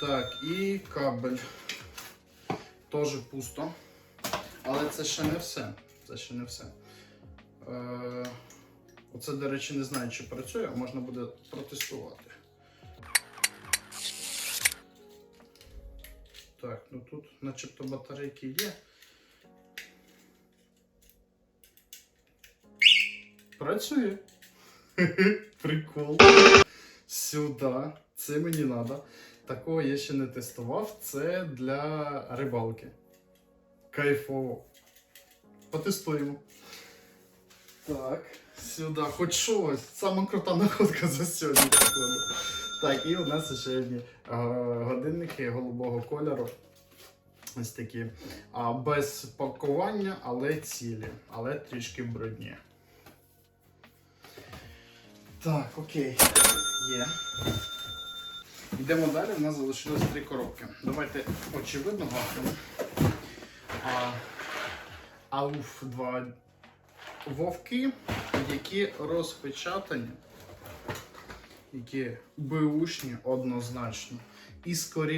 Так, і кабель. Теж пусто. Але це ще не все. Це ще не все. Е, оце, до речі, не знаю, чи працює, а можна буде протестувати. Так, ну тут начебто батарейки є. Працює. Прикол. Сюди. Це мені треба. Такого я ще не тестував. Це для рибалки. Кайфово. Потестуємо. Так, сюди. Хоч щось. Сама крута находка за сьогодні. Так, і у нас ще одні годинники голубого кольору. Ось такі. А, без пакування, але цілі. Але трішки брудні. Так, окей. Є. Йдемо далі, у нас залишилось три коробки. Давайте очевидно. А, ауф 2 вовки, які розпечатані, які бушні однозначно. І скоріше.